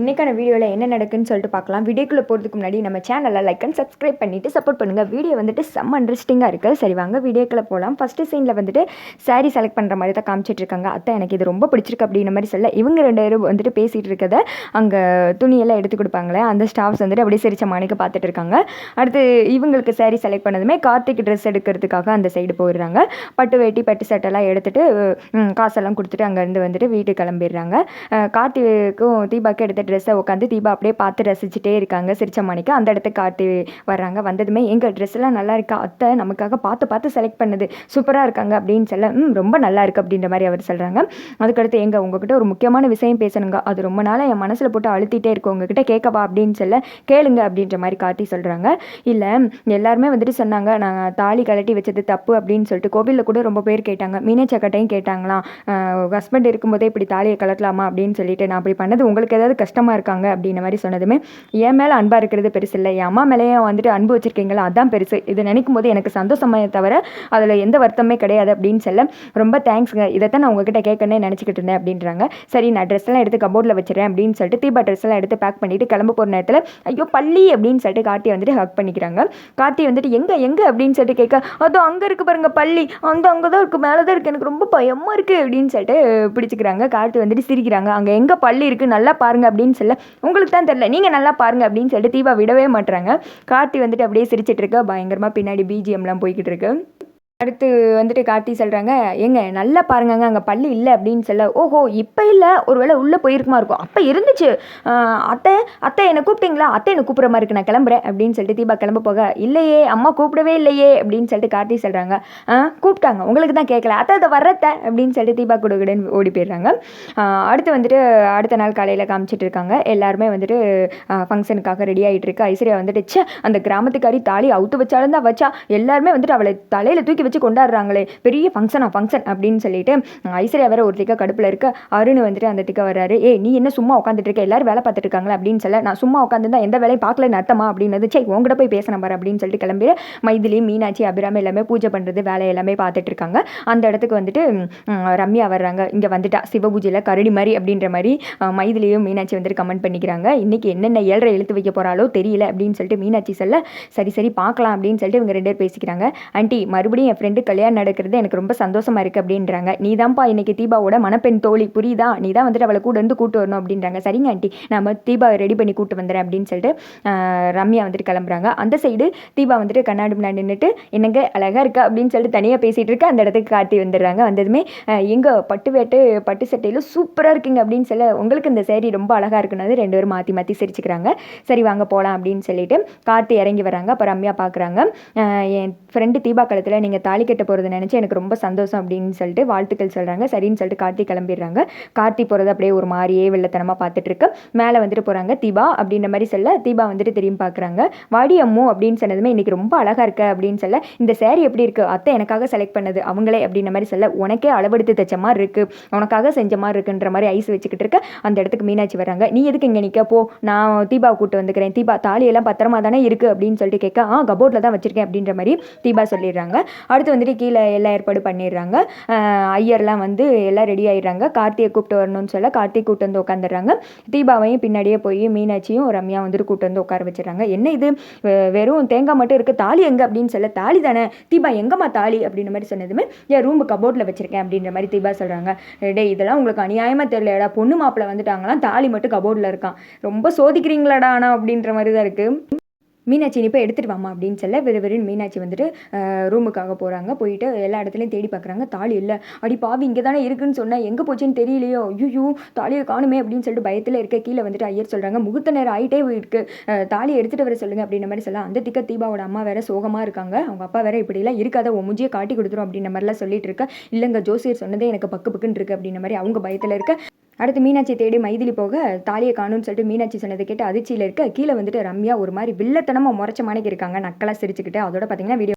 இன்றைக்கான வீடியோவில் என்ன நடக்குன்னு சொல்லிட்டு பார்க்கலாம். வீடியோக்குள்ளே போகிறதுக்கு முன்னாடி நம்ம சேனலை லைக் அண்ட் சப்ஸ்கிரைப் பண்ணிவிட்டு சப்போர்ட் பண்ணுங்கள் வீடியோ வந்துட்டு செம்ம இன்ட்ரெஸ்டிங்காக இருக்குது சரி வாங்க வீடியோக்குள்ளே போகலாம் ஃபஸ்ட்டு சீனில் வந்துட்டு saree செலக்ட் பண்ணுற மாதிரி தான் காமிச்சிட்டு இருக்காங்க. அத்தை எனக்கு இது ரொம்ப பிடிச்சிருக்கு அப்படின்ற மாதிரி சொல்ல இவங்க ரெண்டு பேரும் வந்துட்டு பேசிகிட்டு இருக்கத அங்கே துணியெல்லாம் எடுத்து கொடுப்பாங்களே அந்த ஸ்டாஃப்ஸ் வந்துட்டு அப்படியே சிரிச்ச மாணிக்க பார்த்துட்டு இருக்காங்க. அடுத்து இவங்களுக்கு saree செலக்ட் பண்ணதுமே கார்த்திக் ட்ரெஸ் எடுக்கிறதுக்காக அந்த சைடு போயிடுறாங்க. பட்டு வேட்டி பட்டு சட்டெல்லாம் எடுத்துகிட்டு காசெல்லாம் கொடுத்துட்டு அங்கேருந்து வந்துட்டு வீட்டுக்கு கிளம்பிடுறாங்க. கார்த்திக்கும் தீபாக்கு எடுத்துகிட்டு ட்ரெஸ்ஸை உட்காந்து தீபா அப்படியே பார்த்து ரசிச்சுட்டே இருக்காங்க. சிரிச்ச மாணிக்கு அந்த இடத்த காட்டி வர்றாங்க. வந்ததுமே எங்கள் ட்ரெஸ் எல்லாம் நல்லா இருக்கா? அத்தை நமக்காக பார்த்து பார்த்து செலக்ட் பண்ணது. சூப்பராக இருக்காங்க. அப்படின்னு சொல்ல ம் ரொம்ப நல்லா இருக்குது அப்படின்ற மாதிரி அவர் சொல்கிறாங்க அதுக்கடுத்து எங்கள் உங்ககிட்ட ஒரு முக்கியமான விஷயம் பேசணுங்க. அது ரொம்ப நாளாக என் மனசில் போட்டு அழுத்திட்டே இருக்கு. உங்ககிட்ட கேட்கவா அப்படின்னு சொல்ல கேளுங்க. அப்படின்ற மாதிரி காட்டி சொல்கிறாங்க இல்லை எல்லாருமே வந்துட்டு சொன்னாங்க நாங்கள் தாலி கழட்டி வச்சது தப்பு. அப்படின்னு சொல்லிட்டு கோவிலில் கூட ரொம்ப பேர் கேட்டாங்க. மீனச்சக்கட்டையும் கேட்டாங்களாம் ஹஸ்பண்ட் இருக்கும்போதே இப்படி தாலியை கலட்டலாமா அப்படின்னு சொல்லிட்டு நான் அப்படி பண்ணது உங்களுக்கு ஏதாவது கஷ்டமாக இருக்காங்க அப்படின்ற மாதிரி சொன்னதுமே என் மேலே அன்பாக இருக்கிறது பெருசு இல்லை. என் அம்மா மேலேயும் வந்துட்டு அன்பு வச்சுருக்கீங்களா அதான் பெருசு. இது நினைக்கும் போது எனக்கு சந்தோஷமே தவிர அதில் எந்த வருத்தமே கிடையாது அப்படின்னு சொல்ல ரொம்ப தேங்க்ஸுங்க. இதைத்தான் நான் உங்ககிட்ட கேட்கணும்னு நினச்சிக்கிட்டு இருந்தேன். அப்படின்றாங்க. சரி நான் ட்ரெஸ்லாம் எடுத்து கபோர்டில் வச்சிடறேன். அப்படின்னு சொல்லிட்டு தீபா ட்ரெஸ்லாம் எடுத்து பேக் பண்ணிவிட்டு கிளம்ப போகிற நேரத்தில் ஐயோ பள்ளி அப்படின்னு சொல்லிட்டு கார்த்தி வந்துட்டு ஹக் பண்ணிக்கிறாங்க. கார்த்தி வந்துட்டு எங்கே எங்கே? அப்படின்னு சொல்லிட்டு கேட்க அதோ அங்கே இருக்குது பாருங்கள் பள்ளி அந்த அங்கே தான் இருக்குது மேலே தான் இருக்குது எனக்கு ரொம்ப பயமாக இருக்குது அப்படின்னு சொல்லிட்டு பிடிச்சிக்கிறாங்க. கார்த்தி வந்துட்டு சிரிக்கிறாங்க. அங்கே எங்கே பள்ளி இருக்குது நல்லா பாருங்க. அப்படின்னு சொல்ல உங்களுக்கு தான் தெரியல. நீங்கள் நல்லா பாருங்க அப்படின்னு சொல்லிட்டு தீபா விடவே மாட்டுறாங்க கார்த்தி வந்துட்டு அப்படியே சிரிச்சிட்டு இருக்க. பயங்கரமாக பின்னாடி பிஜிஎம்லாம் போய்கிட்டு இருக்கு. அடுத்து வந்துட்டு கார்த்தி சொல்கிறாங்க ஏங்க நல்லா பாருங்கங்க அங்கே பள்ளி இல்லை அப்படின்னு சொல்ல ஓஹோ இப்போ இல்லை ஒருவேளை உள்ளே போயிருக்குமா இருக்கும். அப்போ இருந்துச்சு. அத்தை அத்தை என்னை கூப்பிட்டீங்களா? அத்தை என்னை கூப்பிட்ற மாதிரி இருக்கு நான் கிளம்புறேன். அப்படின்னு சொல்லிட்டு தீபா கிளம்ப போக இல்லையே அம்மா கூப்பிடவே இல்லையே. அப்படின்னு சொல்லிட்டு கார்த்தி சொல்கிறாங்க கூப்பிட்டாங்க உங்களுக்கு தான் கேட்கல அத்தை அதை வர்றத்த அப்படின்னு சொல்லிட்டு தீபா கொடுக்குடன்னு ஓடி போயிடுறாங்க. அடுத்து வந்துட்டு அடுத்த நாள் காலையில் காமிச்சிட்டு இருக்காங்க. எல்லாருமே வந்துட்டு ஃபங்க்ஷனுக்காக ரெடி ஆகிட்டு இருக்கு. ஐஸ்வர்யா வந்துட்டு ச்சே அந்த கிராமத்துக்காரி தாலி அவுத்து வச்சாலும் தான் வச்சா. எல்லாருமே வந்துட்டு அவளை தலையில் தூக்கி வச்சு கொண்டாடுறாங்களே. பெரிய ஃபங்க்ஷனா ஃபங்க்ஷன் அப்படின்னு சொல்லிட்டு ஐஸ்வர்யா வேற ஒரு திக்க கடுப்பில் இருக்க. அருண் வந்துட்டு அந்த திக்க வர்றாரு. ஏய் நீ என்ன சும்மா உட்காந்துட்டு இருக்க? எல்லாரும் வேலை பார்த்துட்டு இருக்காங்களே அப்படின்னு சொல்ல நான் சும்மா உட்காந்துருந்தா எந்த வேலையும் பார்க்கல அர்த்தமா? அப்படின்னு சே உங்ககிட்ட போய் பேசணும் பாரு அப்படின்னு சொல்லிட்டு கிளம்பி மைதிலி மீனாட்சி அபிராமி எல்லாமே பூஜை பண்ணுறது வேலை எல்லாமே பார்த்துட்டு இருக்காங்க. அந்த இடத்துக்கு வந்துட்டு ரம்யா வர்றாங்க. இங்கே வந்துட்டா சிவபூஜையில் கரடி மாதிரி அப்படின்ற மாதிரி மைதிலியும் மீனாட்சி வந்துட்டு கமெண்ட் பண்ணிக்கிறாங்க. இன்னைக்கு என்னென்ன ஏழரை இழுத்து வைக்க போகிறாலோ தெரியல அப்படின்னு சொல்லிட்டு மீனாட்சி சொல்ல சரி சரி பார்க்கலாம் அப்படின்னு சொல்லிட்டு இவங்க ரெண்டு பேர் பேசிக்கிறாங்க. ஆண்டி மறுபடியும் என் ஃப்ரெண்டு கல்யாணம் நடக்கிறது எனக்கு ரொம்ப சந்தோஷமா இருக்குது அப்படின்றாங்க. நீ தான்ப்பா இன்னைக்கு தீபாவோட மணப்பெண் தோழி. புரியுதா? நீ தான் வந்துட்டு அவளை கூட இருந்து கூட்டு வரணும் அப்படின்றாங்க. சரிங்க ஆண்டி நம்ம தீபாவை ரெடி பண்ணி கூட்டு வந்துடுறேன் அப்படின்னு சொல்லிட்டு ரம்யா வந்துட்டு கிளம்புறாங்க. அந்த சைடு தீபா வந்துட்டு கண்ணாடி முன்னாடி நின்றுட்டு என்னங்க அழகா இருக்கா? அப்படின்னு சொல்லிட்டு தனியாக பேசிட்டு இருக்க. அந்த இடத்துக்கு காட்டி வந்துடுறாங்க. வந்ததுமே ஆஹ், பட்டு வேட்டு பட்டு சட்டையிலும் சூப்பராக இருக்குங்க அப்படின்னு சொல்ல உங்களுக்கு இந்த சேரீ ரொம்ப அழகாக இருக்குன்னு ரெண்டு பேரும் மாற்றி மாற்றி சிரிச்சுக்கிறாங்க. சரி வாங்க போகலாம் அப்படின்னு சொல்லிட்டு கார்த்தி இறங்கி வராங்க அப்போ ரம்யா பார்க்குறாங்க என் ஃப்ரெண்டு தீபா காலத்தில் நீங்கள் தாலி கட்ட போகிறத நினச்சி எனக்கு ரொம்ப சந்தோஷம் அப்படின்னு சொல்லிட்டு வாழ்த்துக்கள் சொல்கிறாங்க சரின்னு சொல்லிட்டு கார்த்தி கிளம்பிடுறாங்க. கார்த்தி போகிறது அப்படியே ஒரு மாதிரியே வெள்ளத்தனமாக பார்த்துட்டு இருக்கு. மேலே வந்துட்டு போகிறாங்க தீபா அப்படின்ற மாதிரி சொல்ல தீபா வந்துட்டு திரும்பி பார்க்குறாங்க. வாடி அம்மு அப்படின்னு சொன்னதுமே இன்றைக்கி ரொம்ப அழகாக இருக்க அப்படின்னு சொல்ல இந்த சேரீ எப்படி இருக்குது அத்தை எனக்காக செலக்ட் பண்ணது அவங்களே அப்படின்ற மாதிரி சொல்ல உனக்கே அளவெடுத்து தைச்ச மாதிரி இருக்கு. உனக்காக செஞ்ச மாதிரி இருக்குன்ற மாதிரி ஐஸ் வச்சுக்கிட்டு இருக்க. அந்த இடத்துக்கு மீனாட்சி வராங்க நீ எதுக்கு இங்கே நிற்க போ நான் தீபாவை கூப்பிட்டு வந்துக்கிறேன். தீபா தாலியெல்லாம் பத்திரமா தானே இருக்குது அப்படின்னு சொல்லிட்டு கேட்க ஆ கபோர்டில் தான் வச்சுருக்கேன் அப்படின்ற மாதிரி தீபா சொல்லிடுறாங்க. அடுத்து வந்துட்டு கீழே எல்லா ஏற்பாடு பண்ணிடுறாங்க. ஐயர்லாம் வந்து எல்லாம் ரெடி ஆயிடுறாங்க. கார்த்தியை கூப்பிட்டு வரணும்னு சொல்ல கார்த்திக் கூப்பிட்டு வந்து உட்காந்துடுறாங்க தீபாவையும் பின்னாடியே போய் மீனாட்சியும் ரம்யா வந்துட்டு கூப்பிட்டு வந்து உட்கார வச்சிடுறாங்க. என்ன இது? வெறும் தேங்காய் மட்டும் இருக்குது தாலி எங்கே? அப்படின்னு சொல்ல தாலி தானே? தீபா எங்கம்மா தாலி? அப்படின்ற மாதிரி சொன்னதுமே என் ரூம் கபோர்டில் வச்சிருக்கேன். அப்படின்ற மாதிரி தீபா சொல்கிறாங்க டே இதெல்லாம் உங்களுக்கு அநியாயமாக தெரியலடா பொண்ணு மாப்பிள்ளை வந்துட்டாங்களாம். தாலி மட்டும் கபோர்டில் இருக்கான் ரொம்ப சோதிக்கிறீங்களாடா ஆனால் அப்படின்ற மாதிரி தான் இருக்குது மீனாட்சி நீ போய் எடுத்துகிட்டு வாமா அப்படின்னு சொல்ல விறுவிறுன்னு மீனாட்சி வந்துட்டு ரூமுக்காக போகிறாங்க போயிட்டு எல்லா இடத்துலையும் தேடி பார்க்குறாங்க தாலி இல்லை. அடி பாவி இங்கே தானே இருக்குன்னு சொன்னால் எங்கே போச்சுன்னு தெரியலையோ? ஐயோ தாலியை காணுமே அப்படின்னு சொல்லிட்டு பயத்தில் இருக்க கீழே வந்துட்டு ஐயர் சொல்கிறாங்க முகூர்த்த நேரம் ஆகிட்டே இருக்கு தாலி தாலியை எடுத்துகிட்டு வர சொல்லுங்கள் அப்படின்ற மாதிரி சொல்ல. அந்த திக்க தீபாவோட அம்மா வேற சோகமாக இருக்காங்க. அவங்க அப்பா வேற இப்படிலாம் இருக்காத உன் முஞ்சியை காட்டி கொடுத்துரும் அப்படின்ற மாதிரிலாம் சொல்லிட்டு இருக்க. இல்லைங்க ஜோசியர் சொன்னதே எனக்கு பக்கு பக்குன்னு இருக்கு அப்படின்ற மாதிரி அவங்க பயத்தில் இருக்க. அடுத்து மீனாட்சி தேடி மைதிலி போக தாலியை காணும்னு சொல்லிட்டு மீனாட்சி சொன்னதை கேட்டு அதிர்ச்சியில் இருக்க கீழே வந்துட்டு ரம்யா ஒரு மாதிரி வில்லத்தனமாக முறைச்ச மாணிக்கு இருக்காங்க நக்கலாக சிரிச்சுக்கிட்டு அதோட பார்த்தீங்கன்னா வீடியோ